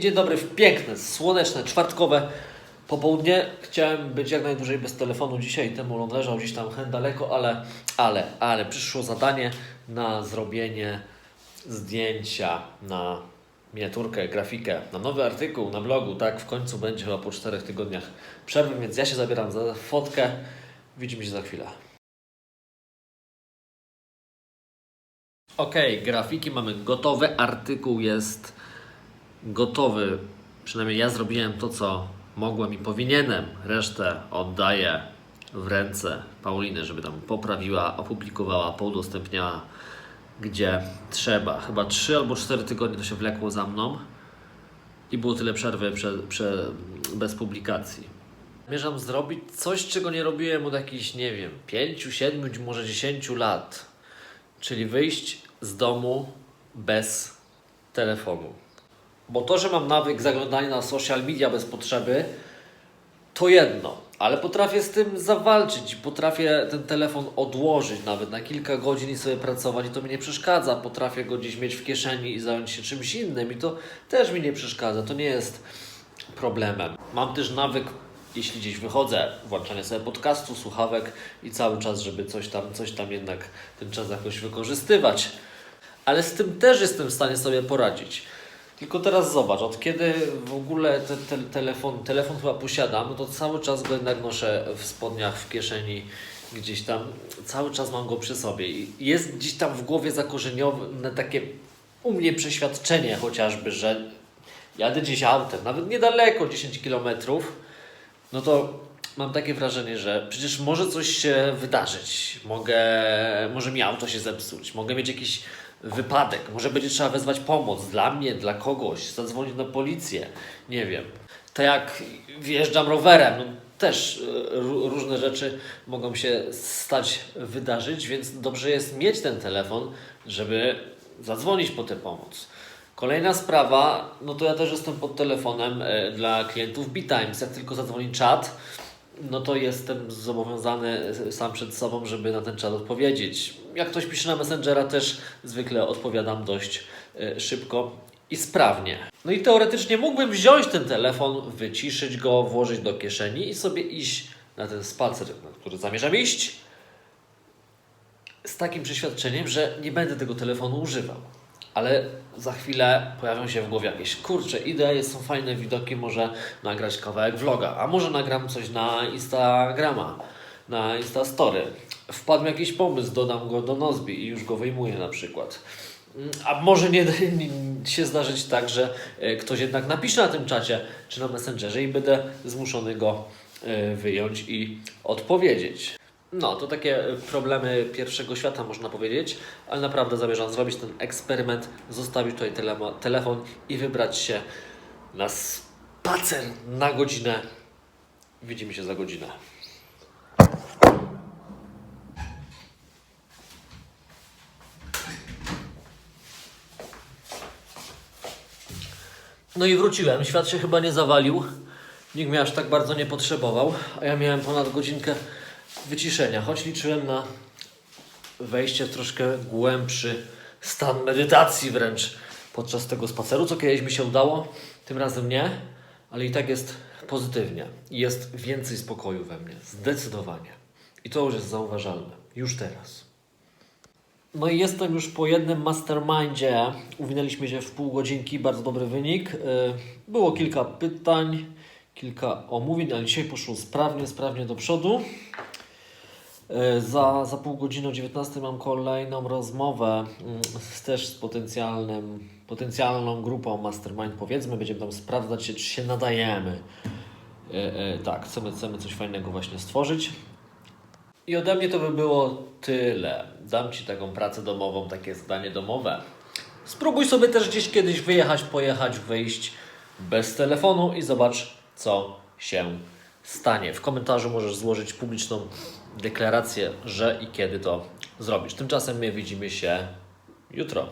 Dzień dobry w piękne, słoneczne, czwartkowe popołudnie. Chciałem być jak najdłużej bez telefonu dzisiaj, temu on leżał gdzieś tam hen daleko, ale, ale, ale przyszło zadanie na zrobienie zdjęcia na miniaturkę, grafikę, na nowy artykuł na blogu, tak w końcu będzie chyba po czterech tygodniach przerwy, więc ja się zabieram za fotkę. Widzimy się za chwilę. Ok, grafiki mamy gotowe, artykuł jest gotowy. Przynajmniej ja zrobiłem to, co mogłem i powinienem. Resztę oddaję w ręce Pauliny, żeby tam poprawiła, opublikowała, poudostępniała gdzie trzeba. Chyba 3 albo 4 tygodnie to się wlekło za mną i było tyle przerwy prze, prze, bez publikacji. Zamierzam zrobić coś, czego nie robiłem od jakichś, nie wiem, 5, 7, może 10 lat. Czyli wyjść z domu bez telefonu. Bo to, że mam nawyk zaglądania na social media bez potrzeby, to jedno, ale potrafię z tym zawalczyć, potrafię ten telefon odłożyć nawet na kilka godzin i sobie pracować i to mi nie przeszkadza. Potrafię go gdzieś mieć w kieszeni i zająć się czymś innym i to też mi nie przeszkadza, to nie jest problemem. Mam też nawyk, jeśli gdzieś wychodzę, włączania sobie podcastu, słuchawek i cały czas, żeby coś tam, coś tam jednak ten czas jakoś wykorzystywać. Ale z tym też jestem w stanie sobie poradzić. Tylko teraz zobacz, od kiedy w ogóle ten te, telefon, telefon chyba posiadam, no to cały czas go jednak noszę w spodniach, w kieszeni, gdzieś tam, cały czas mam go przy sobie. I jest gdzieś tam w głowie zakorzenione takie u mnie przeświadczenie chociażby, że jadę gdzieś autem, nawet niedaleko, 10 kilometrów, no to mam takie wrażenie, że przecież może coś się wydarzyć. Mogę, może mi auto się zepsuć, mogę mieć jakiś wypadek, może będzie trzeba wezwać pomoc dla mnie, dla kogoś, zadzwonić na policję, nie wiem. Tak jak wjeżdżam rowerem, no też e, ró- różne rzeczy mogą się stać, wydarzyć, więc dobrze jest mieć ten telefon, żeby zadzwonić po tę pomoc. Kolejna sprawa, no to ja też jestem pod telefonem e, dla klientów BeTimes. Jak tylko zadzwoni czat, no to jestem zobowiązany sam przed sobą, żeby na ten czat odpowiedzieć. Jak ktoś pisze na Messengera, też zwykle odpowiadam dość e, szybko i sprawnie. No i teoretycznie mógłbym wziąć ten telefon, wyciszyć go, włożyć do kieszeni i sobie iść na ten spacer, na który zamierzam iść, z takim przeświadczeniem, że nie będę tego telefonu używał. Ale za chwilę pojawią się w głowie jakieś kurcze idee, są fajne widoki, może nagrać kawałek vloga, a może nagram coś na Instagrama, na Instastory. Wpadł jakiś pomysł, dodam go do Nozbi i już go wyjmuję na przykład. Mm, A może nie, nie się zdarzyć tak, że e, ktoś jednak napisze na tym czacie czy na Messengerze i będę zmuszony go e, wyjąć i odpowiedzieć. No, to takie e, problemy pierwszego świata, można powiedzieć, ale naprawdę zamierzam zrobić ten eksperyment, zostawić tutaj telema- telefon i wybrać się na spacer na godzinę. Widzimy się za godzinę. No i wróciłem. Świat się chyba nie zawalił. Nikt mnie aż tak bardzo nie potrzebował, a ja miałem ponad godzinkę wyciszenia, choć liczyłem na wejście w troszkę głębszy stan medytacji wręcz podczas tego spaceru, co kiedyś mi się udało, tym razem nie, ale i tak jest pozytywnie. Jest więcej spokoju we mnie, zdecydowanie. I to już jest zauważalne, już teraz. No i jestem już po jednym mastermindzie. Uwinęliśmy się w pół godzinki, bardzo dobry wynik. Yy, Było kilka pytań, kilka omówień, ale dzisiaj poszło sprawnie, sprawnie do przodu. Yy, Za, za pół godziny o 19 mam kolejną rozmowę mm, też z potencjalnym, potencjalną grupą mastermind. Powiedzmy, będziemy tam sprawdzać się, czy się nadajemy. Yy, yy, Tak, chcemy, chcemy coś fajnego właśnie stworzyć. I ode mnie to by było tyle. Dam Ci taką pracę domową, takie zadanie domowe. Spróbuj sobie też gdzieś kiedyś wyjechać, pojechać, wyjść bez telefonu i zobacz, co się stanie. W komentarzu możesz złożyć publiczną deklarację, że i kiedy to zrobisz. Tymczasem my widzimy się jutro.